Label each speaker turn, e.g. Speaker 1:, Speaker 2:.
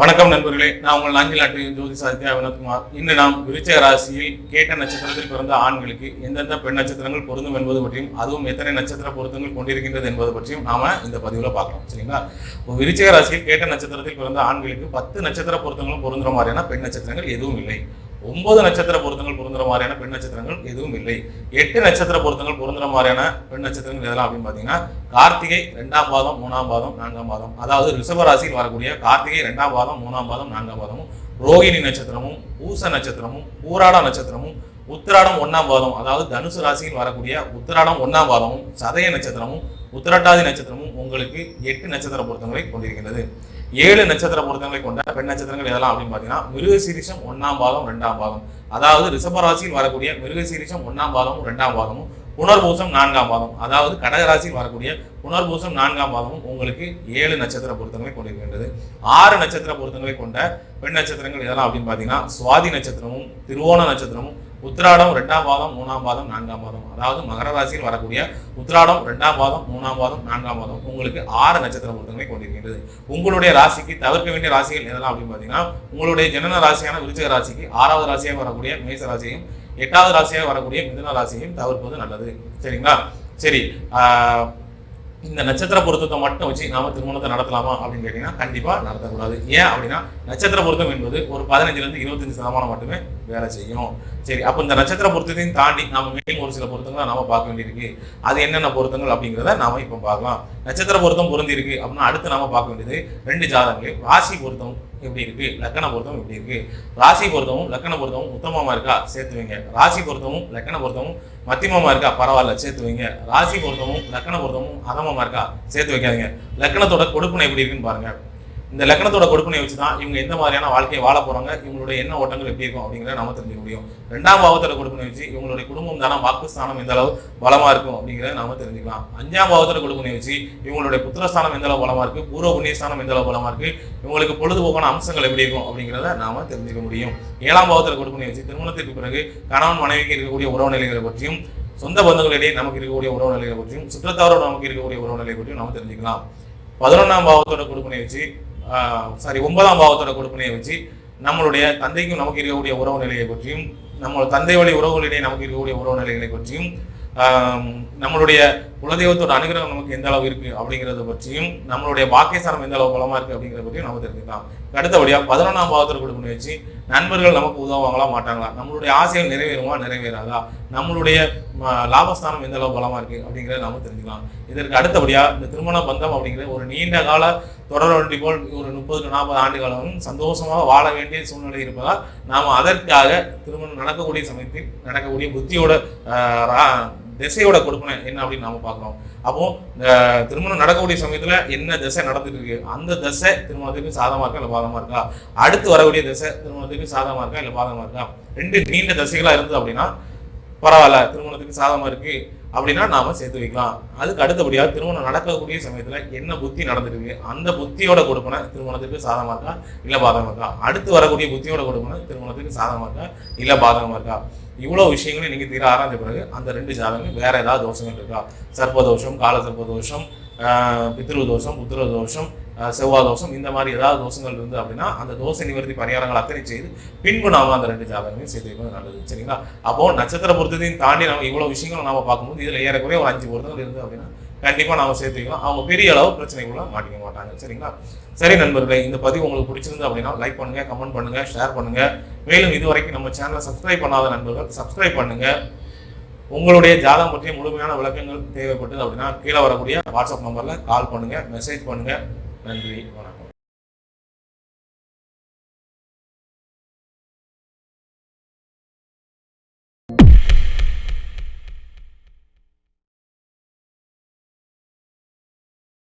Speaker 1: வணக்கம் நண்பர்களே நான் உங்கள் நாஞ்சில் நாட்டு ஜோதி சாதித்யா வினோத்குமார். இன்று நாம் விருச்சக ராசியில் கேட்ட நட்சத்திரத்தில் பிறந்த ஆண்களுக்கு எந்தெந்த பெண் நட்சத்திரங்கள் பொருந்தும் என்பது பற்றியும் அதுவும் எத்தனை நட்சத்திர பொருத்தங்கள் கொண்டிருக்கின்றது என்பது பற்றியும் நாம இந்த பதிவில் பார்க்கலாம் சரிங்களா? இப்போ விருச்சக ராசியில் கேட்ட நட்சத்திரத்தில் பிறந்த ஆண்களுக்கு பத்து நட்சத்திர பொருத்தங்களும் பொருந்துற மாதிரியான பெண் நட்சத்திரங்கள் எதுவும் இல்லை. ஒன்பது நட்சத்திர பொருத்தங்கள் பொருந்துற மாதிரியான பெண் நட்சத்திரங்கள் எதுவும் இல்லை. எட்டு நட்சத்திர பொருத்தங்கள் பொருந்துற மாதிரியான பெண் நட்சத்திரங்கள் எதெல்லாம் அப்படின்னு பார்த்தீங்கன்னா கார்த்திகை ரெண்டாம் பாதம் மூணாம் பாதம் நான்காம் பாதம். அதாவது ரிஷபராசியில் வரக்கூடிய கார்த்திகை ரெண்டாம் பாதம் மூணாம் பாதம் நான்காம் பாதமும் ரோகிணி நட்சத்திரமும் பூச நட்சத்திரமும் பூராட நட்சத்திரமும் உத்திராடம் ஒன்னாம் பாதம். அதாவது தனுசு ராசியில் வரக்கூடிய உத்திராடம் ஒன்னாம் பாதமும் சதய நட்சத்திரமும் உத்திரட்டாதி நட்சத்திரமும் உங்களுக்கு எட்டு நட்சத்திர பொருத்தங்களை கொண்டிருக்கின்றது. ஏழு நட்சத்திர பொருத்தங்களை கொண்ட பெண் நட்சத்திரங்கள் எதெல்லாம் அப்படின்னு பார்த்தீங்கன்னா மிருகசீரிஷம் ஒன்னாம் பாகம் ரெண்டாம் பாகம். அதாவது ரிஷபராசியில் வரக்கூடிய மிருகசீரிஷம் ஒன்னாம் பாகமும் ரெண்டாம் பாகமும் புனர்பூசம் நான்காம் பாகம். அதாவது கடகராசியில் வரக்கூடிய புனர்பூசம் நான்காம் பாகமும் உங்களுக்கு ஏழு நட்சத்திர பொருத்தங்களை கொண்டிருக்கின்றது. ஆறு நட்சத்திர பொருத்தங்களை கொண்ட பெண் நட்சத்திரங்கள் எதெல்லாம் அப்படின்னு பார்த்தீங்கன்னா சுவாதி நட்சத்திரமும் திருவோண நட்சத்திரமும் உத்திராடம் ரெண்டாம் பாதம் மூணாம் பாதம் நான்காம் பாதம். அதாவது மகர ராசியில் வரக்கூடிய உத்திராடம் ரெண்டாம் பாதம் மூணாம் பாதம் நான்காம் பாதம் உங்களுக்கு ஆறு நட்சத்திர பொருத்தங்களை கொண்டிருக்கின்றது. உங்களுடைய ராசிக்கு தவிர்க்க வேண்டிய ராசிகள் எதெல்லாம் அப்படின்னு பார்த்தீங்கன்னா உங்களுடைய ஜனன ராசியான விருச்சிக ராசிக்கு ஆறாவது ராசியாக வரக்கூடிய மேச ராசியையும் எட்டாவது ராசியாக வரக்கூடிய மிதுன ராசியையும் தவிர்ப்பது நல்லது. சரிங்களா? சரி இந்த நட்சத்திர பொருத்தத்தை மட்டும் வச்சு நாம திருமணத்தை நடத்தலாமா அப்படின்னு கேட்டீங்கன்னா கண்டிப்பா நடத்தக்கூடாது. ஏன் அப்படின்னா நட்சத்திர பொருத்தம் என்பது ஒரு பதினஞ்சுல இருந்து இருபத்தஞ்சு சதமானம் மட்டுமே வேலை செய்யும். சரி அப்போ இந்த நட்சத்திர பொருத்தத்தையும் தாண்டி நம்ம மேலும் ஒரு சில பொருத்தங்களை நாம பார்க்க வேண்டியிருக்கு. அது என்னென்ன பொருத்தங்கள் அப்படிங்கிறத நாம இப்போ பார்க்கலாம். நட்சத்திர பொருத்தம் பொருந்திருக்கு அப்படின்னா அடுத்து நாம பார்க்க வேண்டியது ரெண்டு ஜாதகங்கள். ராசி பொருத்தம் எப்படி இருக்கு? லக்கண பொருத்தம் எப்படி இருக்கு? ராசி பொருத்தமும் லக்கண பொருத்தமும் உத்தமமா இருக்கா? சேர்த்து வைங்க. ராசி பொருத்தமும் லக்கண பொருத்தமும் மத்தியமமா இருக்கா? பரவாயில்ல சேர்த்து வைங்க. ராசி பொருத்தமும் லக்கண பொருத்தமும் அதமமா இருக்கா? சேர்த்து வைக்காதீங்க. லக்கணத்தோட கொடுப்பனை எப்படி இருக்குன்னு பாருங்க. இந்த லக்கணத்தோட கொடுப்பினை வச்சு தான் இவங்க எந்த மாதிரியான வாழ்க்கையை வாழ போறாங்க இவங்களுடைய எண்ண ஓட்டங்கள் எப்படி இருக்கும் அப்படிங்கிறத நம்ம தெரிஞ்சுக்க முடியும். ரெண்டாம் பாவத்தோட கொடுப்பினை வச்சு இவங்களுடைய குடும்பம் தானே வாக்குஸ்தானம் எந்த அளவு பலமா இருக்கும் அப்படிங்கிறத நாம தெரிஞ்சுக்கலாம். அஞ்சாம் பாவத்தோட கொடுப்பினை வச்சு இவங்களுடைய புத்திரஸ்தானம் எந்த அளவு பலமா இருக்கு பூர்வ புண்ணியஸ்தானம் எந்த அளவு பலமா இருக்கு இவங்களுக்கு பொழுதுபோக்கான அம்சங்கள் எப்படி இருக்கும் அப்படிங்கிறத நாம தெரிஞ்சுக்க முடியும். ஏழாம் பாவத்தோட கொடுப்பினை வச்சு திருமணத்திற்கு பிறகு கணவன் மனைவிக்கு இருக்கக்கூடிய உறவு நிலைகளை பற்றியும் சொந்த பந்தங்களிடையே நமக்கு இருக்கக்கூடிய உறவு நிலைகளை பற்றியும் சுற்றத்தாரோட நமக்கு இருக்கக்கூடிய உறவு நிலையை பற்றியும் நாம தெரிஞ்சுக்கலாம். பதினொன்றாம் பாவத்தோட கொடுப்பினை வச்சு சாரி ஒன்பதாம் பாவத்தோட கொடுப்பனையை வச்சு நம்மளுடைய தந்தைக்கும் நமக்கு இருக்கக்கூடிய உறவு நிலையை பற்றியும் நம்ம தந்தை வழி உறவுகளிடையே நமக்கு இருக்கக்கூடிய உறவு நிலைகளை பற்றியும் நம்மளுடைய குலதெய்வத்தோட அனுகிரகம் நமக்கு எந்த அளவு இருக்கு அப்படிங்கிறத பற்றியும் நம்மளுடைய பாக்கியஸ்தானம் எந்த அளவு பலமா இருக்கு அப்படிங்கிறத பற்றியும் நம்ம தெரிஞ்சுக்கலாம். அடுத்தபடியா பதினொன்றாம் பாவத்தோட கொடுப்பனை வச்சு நண்பர்கள் நமக்கு உதவுவாங்களா மாட்டாங்களா? நம்மளுடைய ஆசைகள் நிறைவேறுமா? நிறைவேறாதா? நம்மளுடைய லாபஸ்தானம் எந்த அளவு பலமா இருக்கு அப்படிங்கிறத நாம தெரிஞ்சுக்கலாம். இதற்கு அடுத்தபடியா இந்த திருமண பந்தம் அப்படிங்கிற ஒரு நீண்ட கால தொடர் வண்டி போல் ஒரு முப்பது டு நாற்பது ஆண்டு காலம் சந்தோஷமாக வாழ வேண்டிய சூழ்நிலை இருப்பதால் நாம் அதற்காக திருமணம் நடக்கக்கூடிய சமயத்தில் நடக்கக்கூடிய புத்தியோட ரா- திசையோட கொடுப்பனை என்ன அப்படின்னு நாம பார்க்கணும். அப்போ இந்த திருமணம் நடக்கக்கூடிய சமயத்துல என்ன திசை நடந்துட்டு இருக்கு? அந்த திசை திருமணத்துக்கு சாதகமா இருக்கா இல்ல பாதமா இருக்கா? அடுத்து வரக்கூடிய திசை திருமணத்துக்கு சாதகமா இருக்கா இல்ல பாதமா இருக்கா? ரெண்டு நீண்ட திசைகளா இருந்தது அப்படின்னா பரவாயில்ல திருமணத்துக்கு சாதமாக இருக்கு அப்படின்னா நாம சேர்த்து வைக்கலாம். அதுக்கு அடுத்தபடியாக திருமணம் நடக்கக்கூடிய சமயத்தில் என்ன புத்தி நடந்திருக்கு அந்த புத்தியோட கொடுப்பனை திருமணத்துக்கு சாதகமாக இருக்கா இல்லை பாதகமாக இருக்கா? அடுத்து வரக்கூடிய புத்தியோட கொடுப்பனை திருமணத்துக்கு சாதமாக இருக்கா இல்லை பாதகமாக இருக்கா? இவ்வளோ விஷயங்களையும் நீங்கள் தீர ஆராய்ந்த பிறகு அந்த ரெண்டு ஜாதகங்கள் வேற ஏதாவது தோஷங்கள் இருக்கா? சர்ப்பதோஷம் கால சர்ப்பதோஷம் பித்ரு தோஷம் புத்திர தோஷம் செவ்வாய் தோஷம் இந்த மாதிரி ஏதாவது தோஷங்கள் இருந்து அப்படின்னா அந்த தோஷ நிவர்த்தி பரிகாரங்கள் அத்தனை செய்து பின்பு நாம அந்த ரெண்டு ஜாதகங்களையும் சேர்த்து வைக்கிறது நல்லது சரிங்களா? அப்போ நட்சத்திர பொருத்தத்தையும் தாண்டி நம்ம இவ்வளவு விஷயங்கள் நாம பார்க்கும்போது இதுல ஏறக்குறைய ஒரு அஞ்சு பொருத்தங்கள் இருந்து அப்படின்னா கண்டிப்பா நாம சேர்த்து வைக்கலாம். அவங்க பெரிய அளவு பிரச்சனைக்குள்ள மாட்டிக்க மாட்டாங்க சரிங்களா? சரி நண்பர்களே இந்த பதிவு உங்களுக்கு பிடிச்சிருந்து அப்படின்னா லைக் பண்ணுங்க கமெண்ட் பண்ணுங்க ஷேர் பண்ணுங்க. மேலும் இது வரைக்கும் நம்ம சேனலை சப்ஸ்கிரைப் பண்ணாத நண்பர்கள் சப்ஸ்கிரைப் பண்ணுங்க. உங்களுடைய ஜாதகம் பற்றிய முழுமையான விளக்கங்கள் தேவைப்பட்டது அப்படின்னா கீழே வரக்கூடிய வாட்ஸ்அப் நம்பரில் கால் பண்ணுங்கள் மெசேஜ் பண்ணுங்கள் நன்றி வணக்கம்.